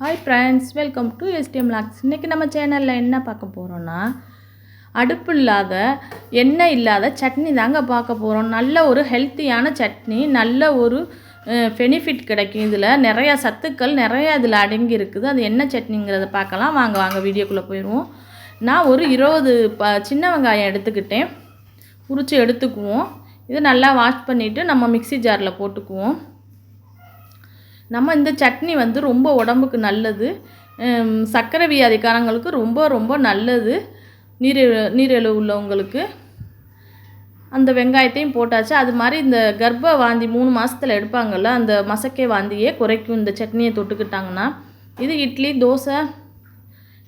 Hi friends welcome to STM logs இன்றைக்கி நம்ம சேனலில் என்ன பார்க்க போகிறோன்னா அடுப்பு இல்லாத எண்ணெய் இல்லாத சட்னி தாங்க பார்க்க போகிறோம் நல்ல ஒரு ஹெல்த்தியான சட்னி நல்ல ஒரு பெனிஃபிட் கிடைக்கும். இதில் நிறையா சத்துக்கள் நிறையா இதில் அடங்கி இருக்குது. அது என்ன சட்னிங்கிறத பார்க்கலாம். வாங்க வாங்க வீடியோக்குள்ளே போயிடுவோம். நான் ஒரு இருபது ப சின்ன வெங்காயம் எடுத்துக்கிட்டேன். உரித்து எடுத்துக்குவோம். இது நல்லா வாஷ் பண்ணிவிட்டு நம்ம மிக்ஸி ஜாரில் போட்டுக்குவோம். நம்ம இந்த சட்னி வந்து ரொம்ப உடம்புக்கு நல்லது. சர்க்கரை வியாதிக்காரங்களுக்கு ரொம்ப ரொம்ப நல்லது. நீர் நீரிழிவு உள்ளவங்களுக்கு. அந்த வெங்காயத்தையும் போட்டாச்சு. அது மாதிரி இந்த கர்ப்ப வாந்தி மூணு மாதத்தில் எடுப்பாங்கள்ல அந்த மசக்கை வாந்தியே குறைக்கும் இந்த சட்னியை தொட்டுக்கிட்டாங்கன்னா. இது இட்லி தோசை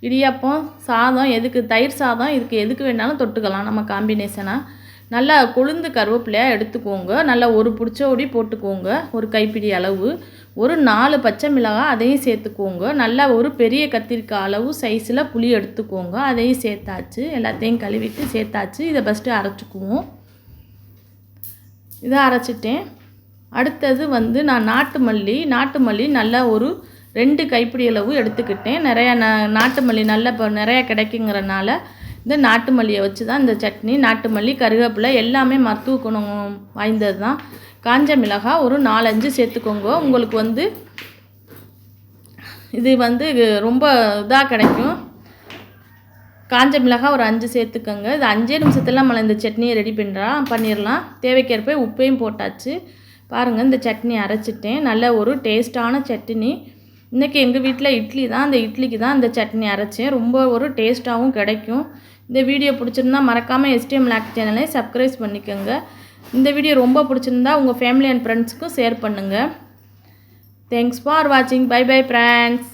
இடியாப்பம் சாதம் எதுக்கு தயிர் சாதம் இதுக்கு எதுக்கு வேணாலும் தொட்டுக்கலாம் நம்ம காம்பினேஷனாக நல்லா கொழுந்து கருவேப்பிலையாக எடுத்துக்கோங்க. நல்லா ஒரு பிடிச்சோடி போட்டுக்கோங்க. ஒரு கைப்பிடி அளவு. ஒரு நாலு பச்சை மிளகாய் அதையும் சேர்த்துக்கோங்க. நல்லா ஒரு பெரிய கத்திரிக்காய் அளவு சைஸில் புளி எடுத்துக்கோங்க. அதையும் சேர்த்தாச்சு. எல்லாத்தையும் கழுவிட்டு சேர்த்தாச்சு. இதை ஃபஸ்ட்டு அரைச்சிக்குவோம். இதை அரைச்சிட்டேன். அடுத்தது வந்து நான் நாட்டு மல்லி நாட்டு மல்லி நல்லா ஒரு ரெண்டு கைப்பிடி அளவு எடுத்துக்கிட்டேன். நிறையா ந நாட்டு மல்லி நல்லா இப்போ நிறையா கிடைக்குங்கிறனால இந்த நாட்டு மல்லியை வச்சு தான் இந்த சட்னி நாட்டு மல்லி கருவேப்பிலை எல்லாமே மருத்துவ குணம் வாய்ந்தது தான் காஞ்ச மிளகாய் ஒரு நாலஞ்சு சேர்த்துக்கோங்க. உங்களுக்கு வந்து இது வந்து ரொம்ப இதாக கிடைக்கும். காஞ்ச மிளகாய் ஒரு அஞ்சு சேர்த்துக்கோங்க. இது அஞ்சே நிமிஷத்தில் நம்மளை இந்த சட்னியை ரெடி பண்ணுறா பண்ணிடலாம் தேவைக்கேற்ப உப்பையும் போட்டாச்சு. பாருங்கள் இந்த சட்னி அரைச்சிட்டேன். நல்ல ஒரு டேஸ்ட்டான சட்னி. இன்றைக்கி எங்கள் வீட்டில் இட்லி தான் அந்த இட்லிக்கு தான் இந்த சட்னி அரைச்சேன். ரொம்ப ஒரு டேஸ்ட்டாகவும் கிடைக்கும். இந்த வீடியோ பிடிச்சிருந்தா மறக்காமல் எஸ்டிஎம் லேக் சேனலை சப்ஸ்கிரைப் பண்ணிக்கோங்க. இந்த வீடியோ ரொம்ப பிடிச்சிருந்தா உங்கள் ஃபேமிலி அண்ட் ஃப்ரெண்ட்ஸுக்கும் ஷேர் பண்ணுங்கள் தேங்க்ஸ் ஃபார் வாட்சிங் பை பை ஃப்ரெண்ட்ஸ்